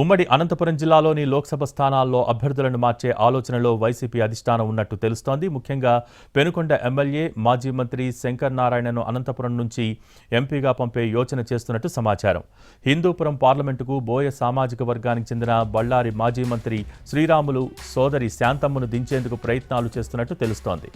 ఉమ్మడి అనంతపురం జిల్లాలోని లోక్సభ స్థానాల్లో అభ్యర్థులను మార్చే ఆలోచనలో వైసీపీ అధిష్టానం ఉన్నట్టు తెలుస్తోంది. ముఖ్యంగా పెనుకొండ ఎమ్మెల్యే మాజీ మంత్రి శంకర్ నారాయణను అనంతపురం నుంచి ఎంపీగా పంపే యోచన చేస్తున్నట్టు సమాచారం. హిందూపురం పార్లమెంటుకు బోయ సామాజిక వర్గానికి చెందిన బళ్ళారి మాజీ మంత్రి శ్రీరాములు సోదరి శాంతమ్మను దించేందుకు ప్రయత్నాలు చేస్తున్నట్టు తెలుస్తోంది.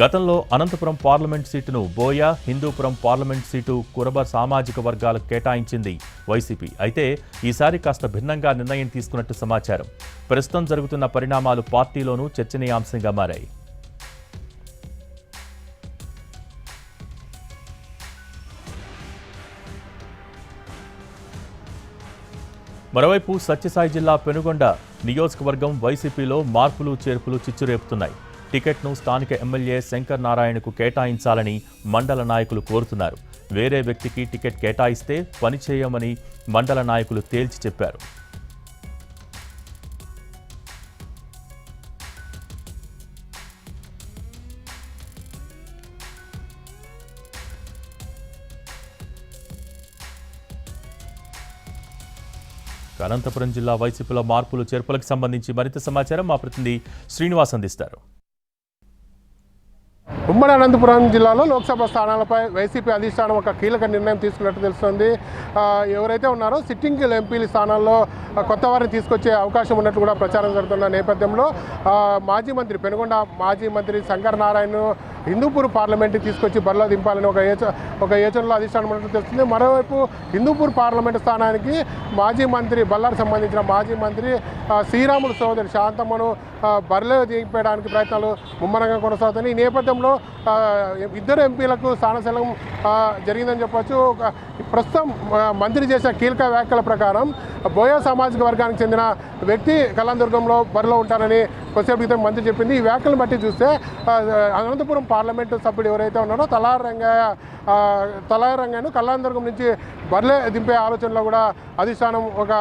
గతంలో అనంతపురం పార్లమెంట్ సీటును బోయ హిందూపురం పార్లమెంట్ సీటు కురబ సామాజిక వర్గాలకు కేటాయించింది వైసీపీ. అయితే ఈసారి కాస్త భిన్నంగా నిర్ణయం తీసుకున్నట్టు సమాచారం. ప్రస్తుతం జరుగుతున్న పరిణామాలు పార్టీలోనూ చర్చనీయాంశంగా మారాయి. మరోవైపు సత్యసాయి జిల్లా పెనుగొండ నియోజకవర్గం వైసీపీలో మార్పులు చేర్పులు చిచ్చురేపుతున్నాయి. టికెట్ను స్థానిక ఎమ్మెల్యే శంకర్ నారాయణకు కేటాయించాలని మండల నాయకులు కోరుతున్నారు. వేరే వ్యక్తికి టికెట్ కేటాయిస్తే పని చేయమని మండల నాయకులు తేల్చి చెప్పారు. అనంతపురం జిల్లా వైసీపీలో మార్పులు చేర్పులకు సంబంధించి మరింత సమాచారం మా ప్రతినిధి శ్రీనివాస్ అందిస్తారు. ఉమ్మడి అనంతపురం జిల్లాలో లోక్సభ స్థానాలపై వైసీపీ అధిష్టానం ఒక కీలక నిర్ణయం తీసుకున్నట్టు తెలుస్తుంది. ఎవరైతే ఉన్నారో సిట్టింగ్ ఎంపీల స్థానాల్లో కొత్త వారిని తీసుకొచ్చే అవకాశం ఉన్నట్టు కూడా ప్రచారం జరుగుతున్న నేపథ్యంలో మాజీ మంత్రి పెనుగొండ మాజీ మంత్రి శంకర్ నారాయణ హిందూపూర్ పార్లమెంట్కి తీసుకొచ్చి బరిలో దింపాలని ఒక యోచ ఒక యోచనలో అధిష్టానం ఉన్నట్టు తెలుస్తుంది. మరోవైపు హిందూపూర్ పార్లమెంట్ స్థానానికి మాజీ మంత్రి బల్లారికి సంబంధించిన మాజీ మంత్రి శ్రీరాముడు సోదరి శాంతమ్మను బరిలో దింపేయడానికి ప్రయత్నాలు ముమ్మరంగా కొనసాగుతున్నాయి. ఈ నేపథ్యంలో ఇద్దరు ఎంపీలకు స్థానశలం జరిగిందని చెప్పవచ్చు ప్రస్తుతం మంత్రి చేసిన కీలక వ్యాఖ్యల ప్రకారం బోయా సామాజిక వర్గానికి చెందిన వ్యక్తి కళ్యాణదుర్గంలో బరిలో ఉంటారని కొద్దిసేపు క్రితం మంత్రి చెప్పింది. ఈ వ్యాఖ్యలను బట్టి చూస్తే అనంతపురం పార్లమెంటు సభ్యుడు ఎవరైతే ఉన్నారో తలారి రంగయ్య ఆ, తలారి రంగయ్యను నుంచి బరిలే దింపే ఆలోచనలో కూడా అధిష్టానం ఒక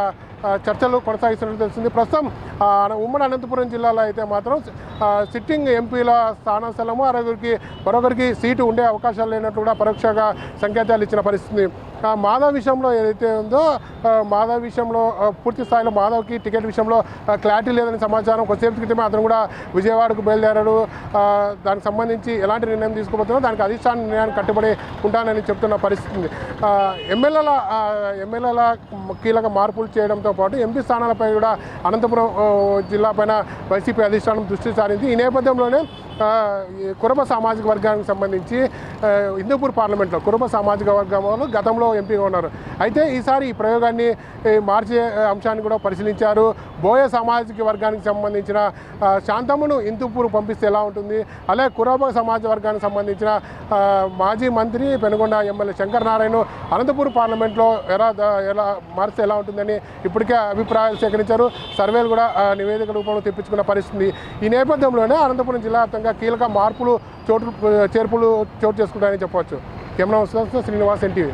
చర్చలు కొనసాగిస్తున్నట్టు తెలిసింది ప్రస్తుతం ఉమ్మడి అనంతపురం జిల్లాలో అయితే మాత్రం సిట్టింగ్ ఎంపీల స్థాన స్థలము అరొకరికి మరొకరికి సీటు ఉండే అవకాశాలు లేనట్టు కూడా పరోక్షంగా సంకేతాలు ఇచ్చిన పరిస్థితి. మాధవ్ విషయంలో ఏదైతే ఉందో మాధవ్ విషయంలో పూర్తి స్థాయిలో మాధవ్కి టికెట్ విషయంలో క్లారిటీ లేదని సమాచారం కొద్దిసేపు క్రితమే అతను కూడా విజయవాడకు బయలుదేరాడు. దానికి సంబంధించి ఎలాంటి నిర్ణయం తీసుకోబోతున్నా దానికి అధిష్టాన నిర్ణయానికి కట్టుబడి ఉంటానని చెప్తున్న పరిస్థితి. ఎమ్మెల్యేల ఎమ్మెల్యేల కీలక మార్పులు చేయడంతో పాటు ఎంపీ స్థానాలపై కూడా అనంతపురం జిల్లా పైన వైసీపీ అధిష్టానం దృష్టి సారింది. ఈ నేపథ్యంలోనే కురబ సామాజిక వర్గానికి సంబంధించి హిందూపూర్ పార్లమెంట్లో కురబ సామాజిక వర్గం వాళ్ళు గతంలో ఎంపీగా ఉన్నారు. అయితే ఈసారి ఈ ప్రయోగాన్ని మార్చే అంశాన్ని కూడా పరిశీలించారు. బోయ సామాజిక వర్గానికి సంబంధించిన శాంతమ్మను హిందూపూర్ పంపిస్తే ఎలా ఉంటుంది? అలాగే కురబ సమాజ వర్గానికి సంబంధించిన మాజీ మంత్రి పెనుగొండ ఎమ్మెల్యే శంకర్ నారాయణ అనంతపూర్ పార్లమెంట్లో ఎలా ఎలా మారిస్తే ఎలా ఉంటుందని ఇప్పటికే అభిప్రాయాలు సేకరించారు. సర్వేలు కూడా నివేదిక రూపంలో తెప్పించుకున్న పరిస్థితి ఈ నేపథ్యంలోనే అనంతపురం జిల్లా వ్యాప్తంగా కీలక మార్పులు చోటు చేర్పులు చోటు చేసుకుంటాయని చెప్పవచ్చు. Camera Srinivas NTV.